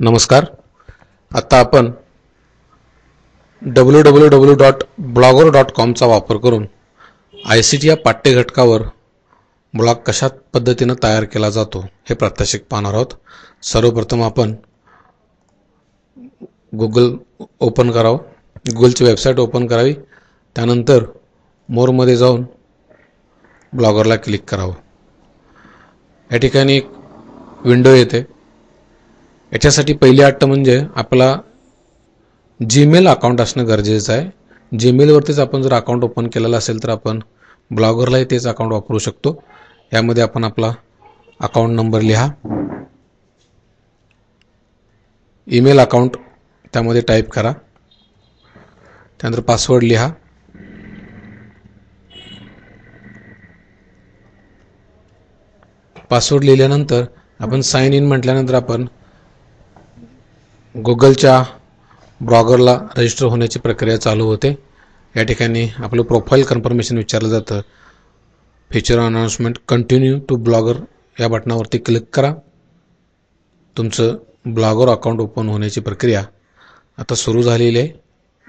नमस्कार. आत्ता आपण W W W dot Blogger dot कॉमचा वापर करून आय सी टी या पाठ्यघटकावर ब्लॉग कशा पद्धतीनं तयार केला जातो हे प्रात्यक्षिक पाहणार आहोत. सर्वप्रथम आपण गुगल ओपन करावं. गुगलची वेबसाईट ओपन करावी. त्यानंतर मोरमध्ये जाऊन ब्लॉगरला क्लिक करावं. या ठिकाणी एक विंडो येते. याच्यासाठी पहिली अट म्हणजे आपला जीमेल अकाउंट असणं गरजेचं आहे. जीमेलवरतीच आपण जर अकाउंट ओपन केलेलं असेल तर आपण ब्लॉगरलाही तेच अकाउंट वापरू शकतो. यामध्ये आपण आपला अकाउंट नंबर लिहा. ईमेल अकाउंट त्यामध्ये टाईप करा. त्यानंतर पासवर्ड लिहा. पासवर्ड लिहिल्यानंतर आपण साइन इन म्हटल्यानंतर आपण गुगलच्या ब्लॉगरला रजिस्टर होण्याची प्रक्रिया चालू होते. या ठिकाणी आपलं प्रोफाईल कन्फर्मेशन विचारलं जातं. Feature announcement continue to Blogger या बटनावरती क्लिक करा. तुमचं ब्लॉगर अकाउंट ओपन होण्याची प्रक्रिया आता सुरू झालेली आहे.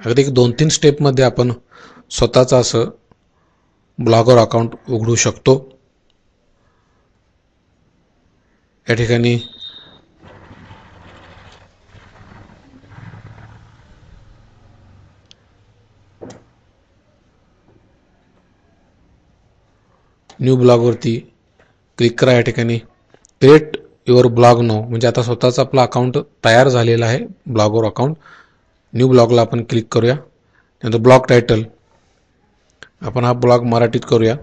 अगदी एक दोन तीन स्टेपमध्ये आपण स्वतःचं असं ब्लॉगर अकाउंट उघडू शकतो. या ठिकाणी न्यू ब्लॉगवरती क्लिक करा या ठिकाणी. क्रिएट युअर ब्लॉग नाव म्हणजे आता स्वतःचं आपलं अकाउंट तयार झालेला आहे ब्लॉगवर अकाउंट न्यू ब्लॉगला आपण क्लिक करूया. त्यानंतर ब्लॉग टायटल आपण हा ब्लॉग मराठीत करूया.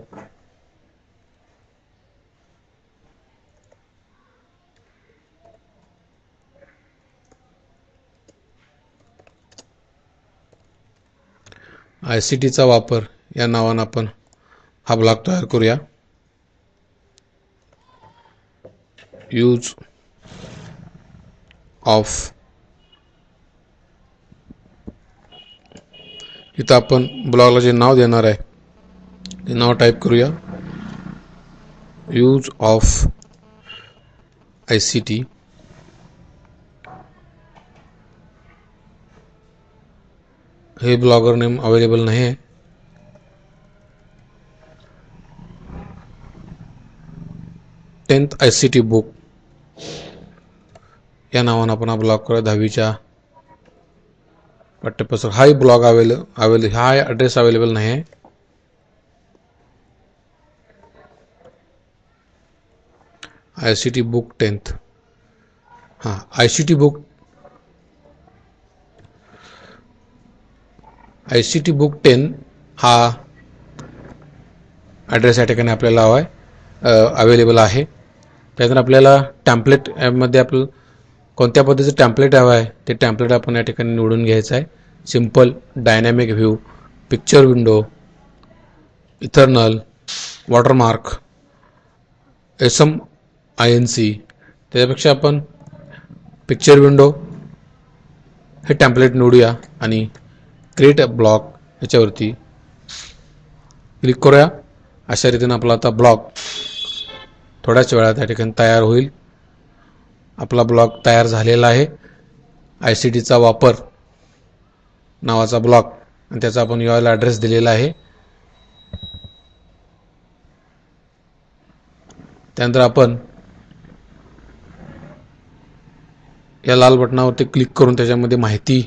आय सी टीचा वापर या नावानं आपण हा ब्लॉग तयार करूया यूज़ ऑफ़ इथं आपण ब्लॉगला जे नाव देणार आहे. ते नाव टाईप करूया. Use of I C T हे ब्लॉगर नेम अवेलेबल नाही आहे. Tenth I C T book या नावानं आपण हा ब्लॉग करूया, दहावीच्या. पाठ्यपुस्तक हाही ब्लॉग अवेल अवेल हा ॲड्रेस अवेलेबल नाही आहे I C T book tenth हाँ I C T book I C T book ten हा ॲड्रेस या ठिकाणी हवा आहे अवेलेबल आहे. त्यातून आपल्याला टॅम्पलेट ॲपमध्ये आपलं कोणत्या पद्धतीचं टॅम्पलेट हवं आहे ते टॅम्पलेट आपण या ठिकाणी निवडून घ्यायचं आहे. Simple dynamic view picture window ethereal watermark S M I N C त्याच्यापेक्षा आपण पिक्चर विंडो हे टॅम्पलेट निवडूया आणि क्रिएट अ ब्लॉक याच्यावरती क्लिक करूया. अशा रीतीनं आपला आता ब्लॉक थोड्याच वेळात या ठिकाणी तयार होईल. आपला ब्लॉग तयार झालेला आहे. आय सी टीचा वापर नावाचा ब्लॉग आणि त्याचा आपण यू आयला ॲड्रेस दिलेला आहे. त्यानंतर आपण या लाल बटनावरती क्लिक करून त्याच्यामध्ये माहिती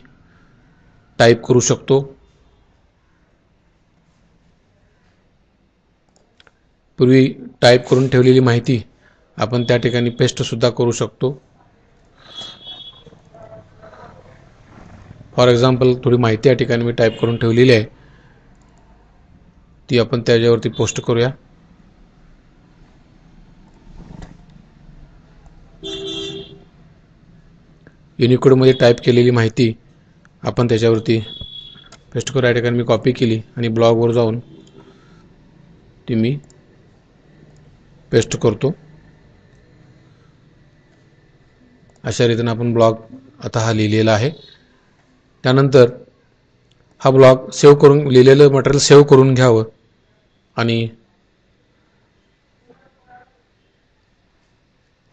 टाईप करू शकतो. पूर्वी टाईप करून ठेवलेली माहिती आपण त्या ठिकाणी पेस्टसुद्धा करू शकतो. फॉर एक्झाम्पल थोडी माहिती या ठिकाणी मी टाईप करून ठेवलेली आहे. ती आपण त्याच्यावरती पोस्ट करूया. युनिकोडमध्ये टाईप केलेली माहिती आपण त्याच्यावरती पेस्ट करू. या ठिकाणी मी कॉपी केली आणि ब्लॉगवर जाऊन ती मी पेस्ट करतो. अशा रीतीनं आपण ब्लॉग आता हा लिहिलेला आहे. त्यानंतर हा ब्लॉग सेव्ह करून लिहिलेलं मटेरियल सेव्ह करून घ्यावं. आणि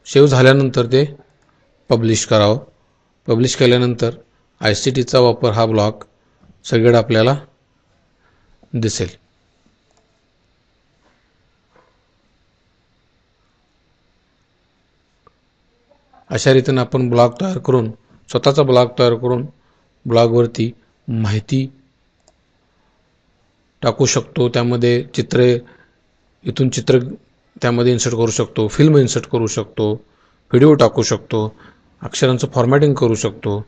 सेव्ह झाल्यानंतर ते पब्लिश करावं. पब्लिश केल्यानंतर आय सी टीचा वापर हा ब्लॉग सगळीकडे आपल्याला दिसेल. अशा रीतीनं आपण ब्लॉग तयार करून स्वतःचा ब्लॉग तयार करून ब्लॉगवरती माहिती टाकू शकतो. त्यामध्ये चित्रे इथून चित्र त्यामध्ये इन्सर्ट करू शकतो फिल्म इन्सर्ट करू शकतो व्हिडिओ टाकू शकतो अक्षरांचं फॉर्मॅटिंग करू शकतो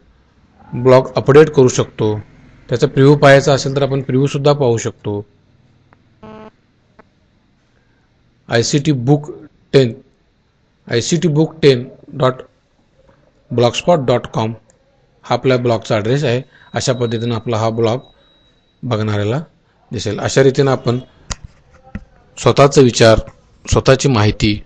ब्लॉग अपडेट करू शकतो. त्याचा प्रिव्ह्यू पाहायचा असेल तर आपण प्रिव्ह्यूसुद्धा पाहू शकतो. I C T book ten I C T book ten dot blogspot dot com हा आपल्या ब्लॉगचा ॲड्रेस आहे. अशा पद्धतीनं आपला हा ब्लॉग बघणाऱ्याला दिसेल. अशा रीतीनं आपण स्वतःचा विचार स्वतःची माहिती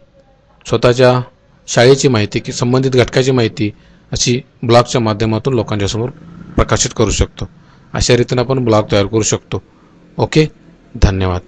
स्वतःच्या शाळेची माहिती की संबंधित घटकाची माहिती अशी ब्लॉगच्या माध्यमातून लोकांच्यासमोर प्रकाशित करू शकतो. अशा रीतीनं आपण ब्लॉग तयार करू शकतो. ओके? धन्यवाद.